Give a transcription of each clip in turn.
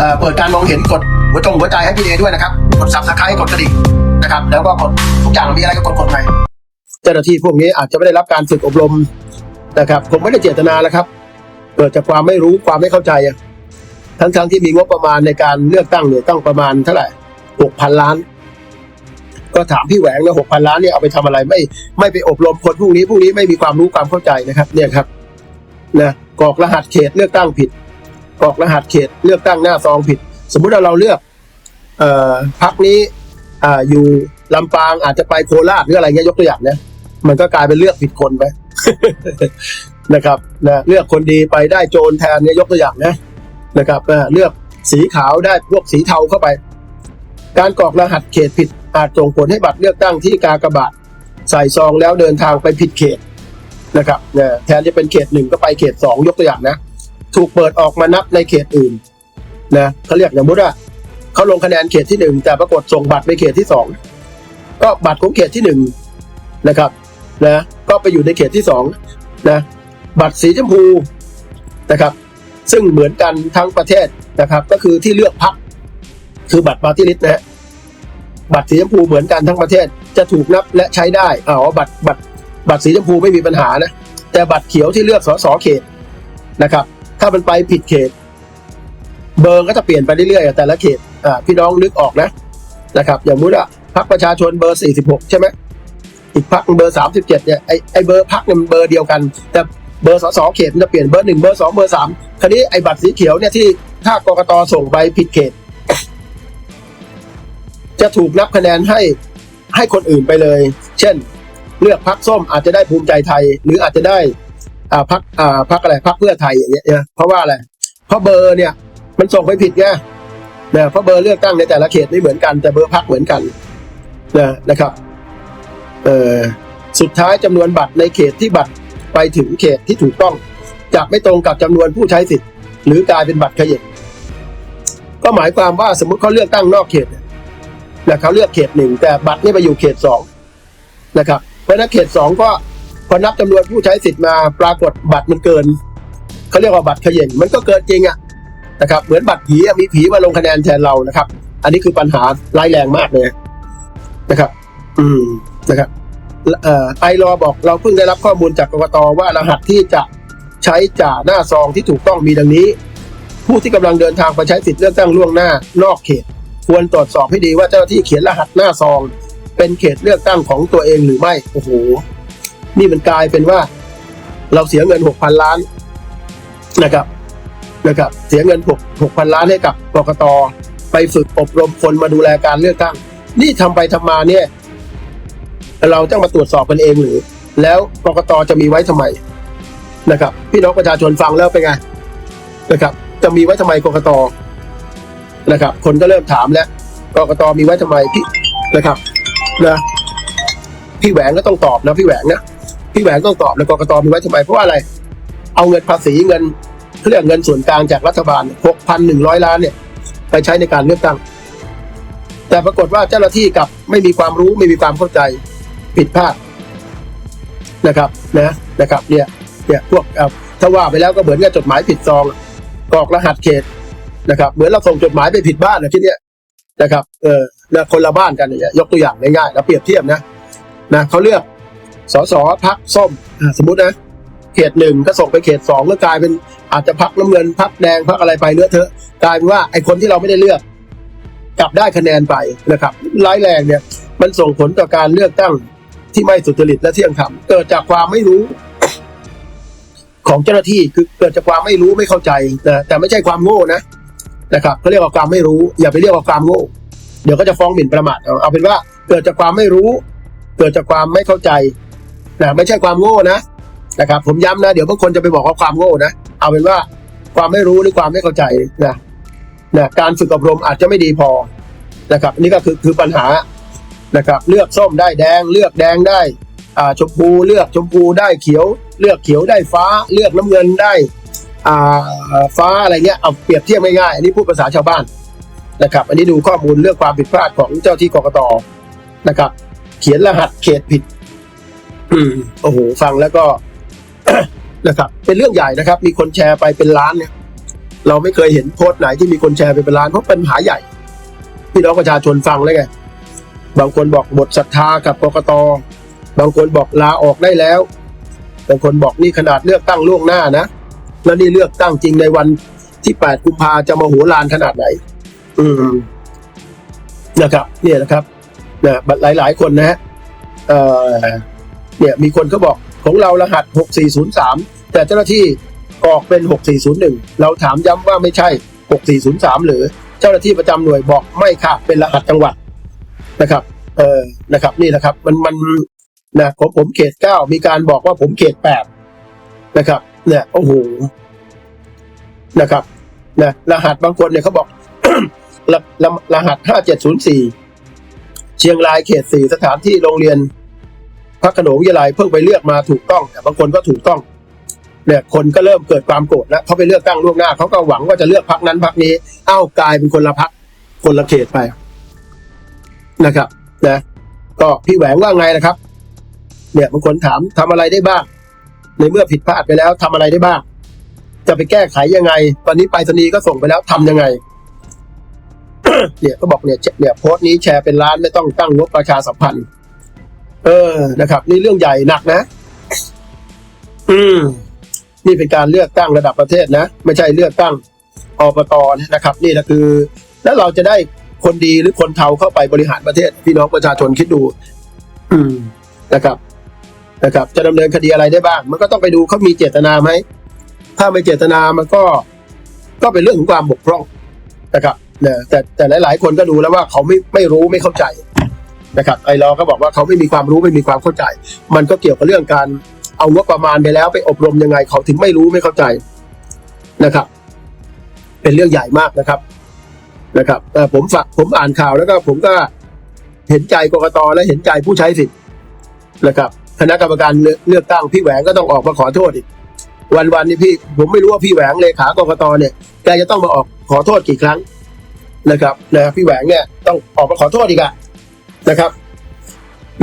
เอ่อเปิดการมองเห็นกดหัวจงหัวใจให้พี่เอด้วยนะครับ กดซับสไครต์กดกระดิ่งนะครับ แล้วก็กดทุกอย่างมีอะไรก็กดกดไปเจ้าหน้าที่พวกนี้อาจจะไม่ได้รับการฝึกอบรมนะครับ ผมไม่ได้เจตนาแล้วครับ เกิดจากความไม่รู้ความไม่เข้าใจอะทั้งๆทที่มีงบประมาณในการเลือกตั้งเนี่ยต้องประมาณเท่าไหร่หกพันล้าน ก็ถามพี่แหวงนะหกพันล้านเนี่ยเอาไปทำอะไรไม่ไม่ไปอบรมคนพวกนี้พวกนี้ไม่มีความรู้ความเข้าใจนะครับ เนี่ยครับนะกรอกรหัสเขตเลือกตั้งผิด กรอกรหัสเขตเลือกตั้งหน้าซองผิด สมมุติว่าเราเลือกเอ่อพักนี้อ่าอยู่ลำปางอาจจะไปโคราชหรืออะไรเงี้ยยกตัวอย่างนะมันก็กลายเป็นเลือกผิดคนไปนะครับนะเลือกคนดีไปได้โจรแทนเนี่ยยกตัวอย่างนะนะครับเอ่อเลือกสีขาวได้พวกสีเทาเข้าไป การกรอกรหัสเขตผิดอาจส่งผลให้บัตรเลือกตั้งที่กากบาทใส่ซองแล้วเดินทางไปผิดเขตนะครับนะแทนจะเป็นเขตหนึ่งก็ไปเขตสองยกตัวอย่างนะ ถูกเปิดออกมานับในเขตอื่นนะเขาเรียกอย่างมุติว่าเขาลงคะแนนเขตที่หนึ่งแต่ปรากฏส่งบัตรไปเขตที่สองก็บัตรของเขตที่หนึ่งนะครับนะก็ไปอยู่ในเขตที่สองนะบัตรสีชมพูนะครับ ซึ่งเหมือนกันทั้งประเทศนะครับ ก็คือที่เลือกพักคือบัตรปาร์ตี้ลิสต์นะฮะบัตรสีชมพูเหมือนกันทั้งประเทศจะถูกนับและใช้ได้อ๋อบัตรบัตรบัตรสีชมพูไม่มีปัญหานะแต่บัตรเขียวที่เลือกสสเขตนะครับ ถ้ามันไปผิดเขต เบอร์ก็จะเปลี่ยนไปเรื่อยๆแต่ละเขตอ่าพี่น้องนึกออกนะนะครับ อย่างมุติว่าพักประชาชนเบอร์ 46 ใช่ไหมอีกพักเบอร์ 37เนี่ยไอไอเบอร์พักเนี่ยมันเบอร์เดียวกัน แต่เบอร์สสเขตมันจะเปลี่ยนเบอร์หนึ่งเบอร์สองเบอร์สามคราวนี้ไอบัตรสีเขียวเนี่ยที่ถ้ากกตส่งไปผิดเขต จะถูกนับคะแนนให้ให้คนอื่นไปเลย เช่น เลือกพักส้มอาจจะได้ภูมิใจไทย หรืออาจจะได้ อ่าพักอ่าพักอะไรพักเพื่อไทยอย่างเงี้ยนะเพราะว่าอะไรเพราะเบอร์เนี่ย มันส่งไปผิดไงนะเพราะเบอร์เลือกตั้งในแต่ละเขตไม่เหมือนกัน แต่เบอร์พักเหมือนกันนะนะครับเอ่อสุดท้ายจำนวนบัตรในเขตที่บัตรไปถึงเขตที่ถูกต้องจะไม่ตรงกับจำนวนผู้ใช้สิทธิ์ หรือกลายเป็นบัตรขยิบก็หมายความว่าสมมุติเขาเลือกตั้งนอกเขตนี่ยนะเขาเลือกเขตหนึ่งแต่บัตรนี่ไปอยู่เขตสองนะครับเพราะฉะนั้นเขตสองก็ พอนับจำนวนผู้ใช้สิทธิ์มาปรากฏบัตรมันเกินเขาเรียกว่าบัตรเขย่งมันก็เกินจริงอะนะครับเหมือนบัตรผีมีผีมาลงคะแนนแทนเรานะครับ อันนี้คือปัญหาร้ายแรงมากเลยนะครับ อืมนะครับอไอรอบอกเราเพิ่งได้รับข้อมูลจากกรกตว่ารหัสที่จะใช้จ่าหน้าซองที่ถูกต้องมีดังนี้ ผู้ที่กำลังเดินทางไปใช้สิทธิ์เลือกตั้งล่วงหน้า นอกเขต ควรตรวจสอบให้ดีว่าเจ้าหน้าที่เขียนรหัสหน้าซอง เป็นเขตเลือกตั้งของตัวเองหรือไม่โอ้โห นี่มันกลายเป็นว่า เราเสียเงินหกพันล้านนะครับนะครับ เสียเงินหกหกพันล้านให้กับกกตไปฝึกอบรมคนมาดูแลการเลือกตั้ง นี่ทำไปทำมาเนี่ย เราต้องมาตรวจสอบกันเองหรือ แล้วกกตจะมีไว้ทำไมนะครับ พี่น้องประชาชนฟังแล้วเป็นไงนะครับ จะมีไว้ทำไมกกตนะครับ คนก็เริ่มถามแล้วกกตมีไว้ทำไมพี่นะครับนะพี่แหวงก็ต้องตอบนะพี่แหวงนะ พี่แหวนต้องตอบแล้วกกตมีไว้ทำไมเพราะว่าอะไร เอาเงินภาษีเงินเรียกเงินส่วนกลางจากรัฐบาล 6,100 ล้านเนี่ย ไปใช้ในการเลือกตั้ง แต่ปรากฏว่าเจ้าหน้าที่กับไม่มีความรู้ไม่มีความเข้าใจผิดพลาดนะครับ นะนะครับเนี่ยเนี่ยพวกถ้าว่าไปแล้วก็เหมือนกับจดหมายผิดซองกรอกรหัสเขตนะครับ เหมือนเราส่งจดหมายไปผิดบ้านนะที่เนี้ยนะครับ เออคนละบ้านกันเนี่ยยกตัวอย่างง่ายๆแล้วเปรียบเทียบนะนะเขาเลือก สสพักส้มสมมตินะเขตหนึ่งก็ส่งไปเขตสองก็กลายเป็นอาจจะพักน้ำเงินพักแดงพักอะไรไปเลือกเถอะกลายเป็นว่าไอ้คนที่เราไม่ได้เลือก กลับได้คะแนนไปนะครับ ร้ายแรงเนี่ยมันส่งผลต่อการเลือกตั้งที่ไม่สุจริตและเที่ยงธรรมเกิดจากความไม่รู้ ของเจ้าหน้าที่คือเกิดจากความไม่รู้ไม่เข้าใจนะแต่ไม่ใช่ความโง่นะนะครับเขาเรียกว่าความไม่รู้ อย่าไปเรียกว่าความโง่ เดี๋ยวก็จะฟ้องหมิ่นประมาทเอาเป็นว่าเกิดจากความไม่รู้ เกิดจากความไม่เข้าใจ นะไม่ใช่ความโง่นะนะครับผมย้ำนะเดี๋ยวบางคนจะไปบอกว่าความโง่นะเอาเป็นว่าความไม่รู้หรือความไม่เข้าใจนะนะการฝึกอบรมอาจจะไม่ดีพอนะครับ นี่ก็คือคือปัญหานะครับ เลือกส้มได้แดง เลือกแดงได้อ่าชมพูเลือกชมพูได้เขียว เลือกเขียวได้ฟ้า เลือกน้ำเงินได้อ่าฟ้าอะไรเงี้ยเอาเปรียบเทียบง่ายๆอันนี้พูดภาษาชาวบ้านนะครับ อันนี้ดูข้อมูลเรื่องความผิดพลาดของเจ้าที่กรกตนะครับ เขียนรหัสเขตผิด อืมโอ้โหฟังแล้วก็ นะครับ เป็นเรื่องใหญ่นะครับ มีคนแชร์ไปเป็นล้านเนี่ย เราไม่เคยเห็นโพสต์ไหนที่มีคนแชร์ไปเป็นล้านเพราะเป็นปัญหาใหญ่พี่น้องประชาชนฟังแล้วไงบางคนบอกหมดศรัทธากับกกตบางคนบอกลาออกได้แล้วบางคนบอกนี่ขนาดเลือกตั้งล่วงหน้านะแล้วนี่เลือกตั้งจริงในวันที่ 8 กุมภาจะมาโหฬารขนาดไหน อืมนะครับ เนี่ยนะครับนะหลายหลายๆคนนะฮะเอ่อ เนี่ยมีคนเขาบอกของเรารหัส 6403 แต่เจ้าหน้าที่ออกเป็น 6401 เราถามย้ำว่าไม่ใช่ 6403 หรือเจ้าหน้าที่ประจำหน่วยบอกไม่ค่ะเป็นรหัสจังหวัดนะครับเออนะครับนี่นะครับมันมันนะของผมเขตเก้ามีการบอกว่าผมเขตแปดนะครับเนี่ยโอ้โหนะครับนะรหัสบางคนเนี่ยเขาบอกรรหัสห้าเจ็ดศูนย์สี่เชียงรายเขตสี่สถานที่โรงเรียน พระโขนงวิทยาลัยเพิ่งไปเลือกมาถูกต้อง แต่บางคนก็ถูกต้องเนี่ยคนก็เริ่มเกิดความโกรธแล้วเขาไปเลือกตั้งล่วงหน้าเขาก็หวังว่าจะเลือกพักนั้นพักนี้ เอ้ากลายเป็นคนละพักคนละเขตไปนะครับนะก็พี่แหวงว่าไงนะครับ เนี่ยบางคนถามทำอะไรได้บ้าง ในเมื่อผิดพลาดไปแล้วทำอะไรได้บ้าง จะไปแก้ไขยังไง ตอนนี้ไปรษณีก็ส่งไปแล้วทำยังไงเนี่ยก็บอกเนี่ยเนี่ยโพสต์นี้แชร์เป็นล้านไม่ต้องตั้งงบประชาสัมพันธ์ เออนะครับ นี่เรื่องใหญ่หนักนะ อืม นี่เป็นการเลือกตั้งระดับประเทศนะ ไม่ใช่เลือกตั้งอบตนะครับ นี่นะคือ แล้วเราจะได้คนดีหรือคนเทาเข้าไปบริหารประเทศ พี่น้องประชาชนคิดดู อืมนะครับ นะครับ จะดำเนินคดีอะไรได้บ้าง มันก็ต้องไปดูเขามีเจตนาไหมถ้าไม่เจตนามันก็ ก็เป็นเรื่องของความบกพร่องนะครับเนี่ยแต่แต่หลาย ๆ คนก็ดูแล้วว่าเขาไม่ไม่รู้ไม่เข้าใจ นะครับไอรอก็บอกว่าเขาไม่มีความรู้ไม่มีความเข้าใจ มันก็เกี่ยวกับเรื่องการเอางบประมาณไปแล้วไปอบรมยังไงเขาถึงไม่รู้ไม่เข้าใจนะครับ เป็นเรื่องใหญ่มากนะครับนะครับเอ่ผมฝากผมอ่านข่าวแล้วก็ผมก็เห็นใจกรกตและเห็นใจผู้ใช้สิทธิ์นะครับคณะกรรมการเลือกตั้งพี่แหวงก็ต้องออกมาขอโทษอีกวันวันนี้พี่ผมไม่รู้ว่าพี่แหวงเลขากรกตเนี่ยแกจะต้องมาออกขอโทษกี่ครั้งนะครับนะพี่แหวงเนี่ยต้องออกมาขอโทษอีกอะ นะครับ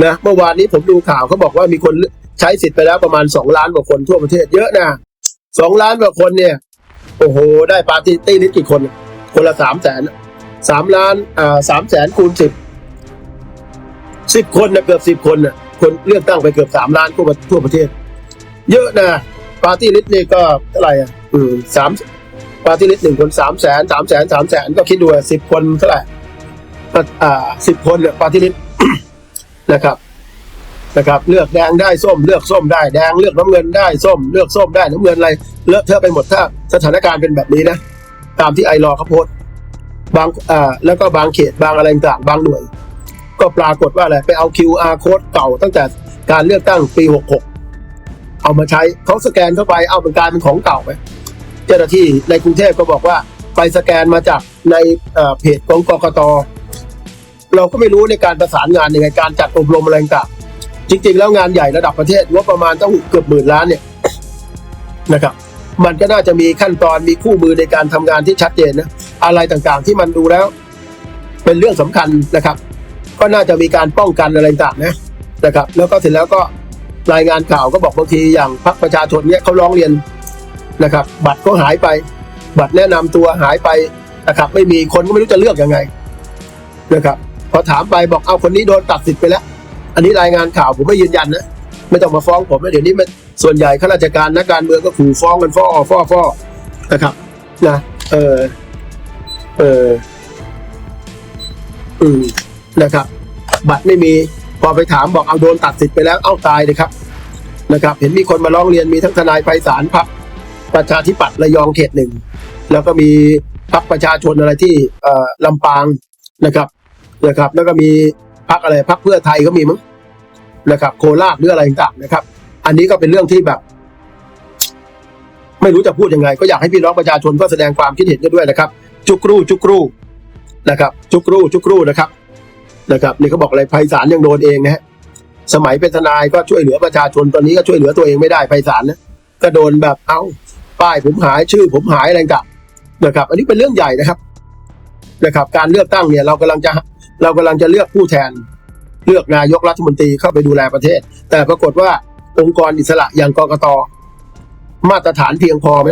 นะเมื่อวานนี้ผมดูข่าวเขาบอกว่ามีคนใช้สิทธิ์ไปแล้วประมาณสองล้านกว่าคนทั่วประเทศเยอะนะสองล้านกว่าคนเนี่ย โอ้โห ได้ปาร์ตี้ตี้ลิสต์กี่คน คนละสามแสนสามล้านอ่าสามแสนคูณสิบสิบคนนะเกือบสิบคนนะคนเลือกตั้งไปเกือบสามล้านทั่วทั่วประเทศ เยอะนะปาร์ตี้ลิสต์นี่ก็เท่าไหร่อะอืมสามปาร์ตี้ลิสต์หนึ่งคนสามแสนสามแสนสามแสนก็คิดดูสิบคนเท่าไหร่ สิบคนเนี่ยปาร์ตี้ลิสต์นะครับนะครับ เลือกแดงได้ส้ม เลือกส้มได้แดงเลือกน้ำเงินได้ส้ม เลือกส้มได้น้ำเงินอะไรเลอะเทอะไปหมดถ้าสถานการณ์เป็นแบบนี้นะตามที่ไอรอเขาโพสบางอ่าแล้วก็บางเขตบางอะไรต่างบางหน่วย ก็ปรากฏว่าอะไรไปเอา QR code เก่าตั้งแต่การเลือกตั้งปี 66 เอามาใช้เขาสแกนเข้าไปเอาเป็นการเป็นของเก่าไปเจ้าหน้าที่ในกรุงเทพก็บอกว่าไปสแกนมาจากในเอ่อเพจของกกต เราก็ไม่รู้ในการประสานงานยังไงการจัดอบรมอะไรต่างจริงๆ แล้วงานใหญ่ระดับประเทศงบประมาณต้องเกือบหมื่นล้านเนี่ยนะครับ มันก็น่าจะมีขั้นตอนมีคู่มือในการทำงานที่ชัดเจนนะอะไรต่างๆ ที่มันดูแล้ว เป็นเรื่องสำคัญนะครับ ก็น่าจะมีการป้องกันอะไรต่างนะนะครับ แล้วก็เสร็จแล้วก็รายงานข่าวก็บอกบางทีอย่างพรรคประชาชนเนี่ยเขาร้องเรียนนะครับ บัตรก็หายไป บัตรแนะนำตัวหายไปนะครับ ไม่มีคนก็ไม่รู้จะเลือกยังไงนะครับ พอถามไปบอกเอาคนนี้โดนตัดสิทธิ์ไปแล้ว อันนี้รายงานข่าวผมไม่ยืนยันนะ ไม่ต้องมาฟ้องผมนะเดี๋ยวนี้มันส่วนใหญ่ข้าราชการนักการเมืองก็ขู่ฟ้องกันฟ้อฟ้อฟ้อนะครับนะเออเอออืมนะครับ บัตรไม่มีพอไปถามบอกเอาโดนตัดสิทธิ์ไปแล้วเอาตายเลยครับนะครับ เห็นมีคนมาร้องเรียนมีทั้งทนายไพศาลพักประชาธิปัตย์ระยองเขตหนึ่งแล้วก็มีพักประชาชนอะไรที่อ่อลำปางนะครับ นะครับ แล้วก็มีพักอะไรพักเพื่อไทยก็มีมั้งนะครับ โคราชหรืออะไรต่างๆนะครับ อันนี้ก็เป็นเรื่องที่แบบ ไม่รู้จะพูดยังไง ก็อยากให้พี่น้องประชาชนก็แสดงความคิดเห็นกันด้วยนะครับ จุกรูจุกรูนะครับ จุกรูจุกรูนะครับนะครับนี่เขาบอกอะไรไพศาลยังโดนเองนะฮะสมัยเป็นทนายก็ช่วยเหลือประชาชนตอนนี้ก็ช่วยเหลือตัวเองไม่ได้ไพศาลนะก็โดนแบบเอ้าป้ายผมหายชื่อ ผมหายอะไรต่างนะครับ อันนี้เป็นเรื่องใหญ่นะครับนะครับ การเลือกตั้งเนี่ยเรากำลังจะ เรากำลังจะเลือกผู้แทน เลือกนายกรัฐมนตรีเข้าไปดูแลประเทศ แต่ปรากฏว่าองค์กรอิสระอย่างกรกตมาตรฐานเพียงพอไหม